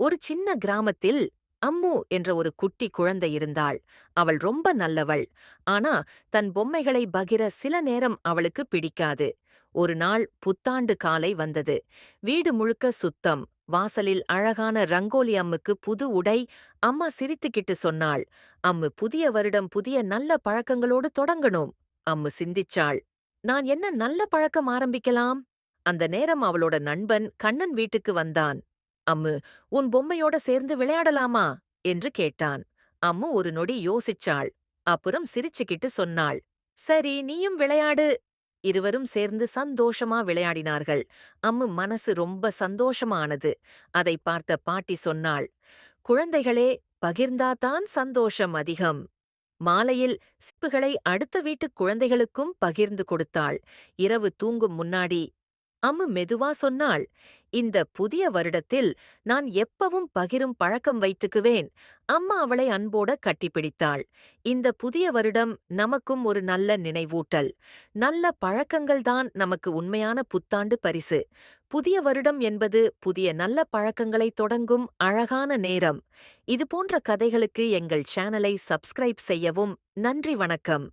ஒரு சின்ன கிராமத்தில் அம்மு என்ற ஒரு குட்டி குழந்தை இருந்தாள். அவள் ரொம்ப நல்லவள். ஆனா தன் பொம்மைகளை பகிர சில நேரம் அவளுக்கு பிடிக்காது. ஒரு நாள் புத்தாண்டு காலை வந்தது. வீடு முழுக்க சுத்தம். வாசலில் அழகான ரங்கோலி அம்முக்கு புது உடை அம்மா சிரித்துக்கிட்டு சொன்னாள். அம்மு புதிய வருடம் புதிய நல்ல பழக்கங்களோடு தொடங்கணும் அம்மு சிந்திச்சாள். நான் என்ன நல்ல பழக்கம் ஆரம்பிக்கலாம்? அந்த நேரம் அவளோட நண்பன் கண்ணன் வீட்டுக்கு வந்தான். அம்மு உன் பொம்மையோட சேர்ந்து விளையாடலாமா? என்று கேட்டான். அம்மு ஒரு நொடி யோசிச்சாள். அப்புறம் சிரிச்சுக்கிட்டு சொன்னாள். சரி நீயும் விளையாடு. இருவரும் சேர்ந்து சந்தோஷமா விளையாடினார்கள். அம்மு மனசு ரொம்ப சந்தோஷமானது. அதை பார்த்த பாட்டி சொன்னாள். குழந்தைகளே பகிர்ந்தாதான் சந்தோஷம் அதிகம். மாலையில் சிப்புகளை அடுத்த வீட்டுக் குழந்தைகளுக்கும் பகிர்ந்து கொடுத்தாள். இரவு தூங்கும் முன்னாடி அம்மு மெதுவா சொன்னாள் இந்த புதிய வருடத்தில் நான் எப்பவும் பகிரும் பழக்கம் வைத்துக்குவேன். அம்மா அவளை அன்போட கட்டிப்பிடித்தாள். இந்த புதிய வருடம் நமக்கும் ஒரு நல்ல நினைவூட்டல். நல்ல பழக்கங்கள்தான் நமக்கு உண்மையான புத்தாண்டு பரிசு. புதிய வருடம் என்பது புதிய நல்ல பழக்கங்களை தொடங்கும் அழகான நேரம். இதுபோன்ற கதைகளுக்கு எங்கள் சேனலை சப்ஸ்கிரைப் செய்யவும் நன்றி வணக்கம்.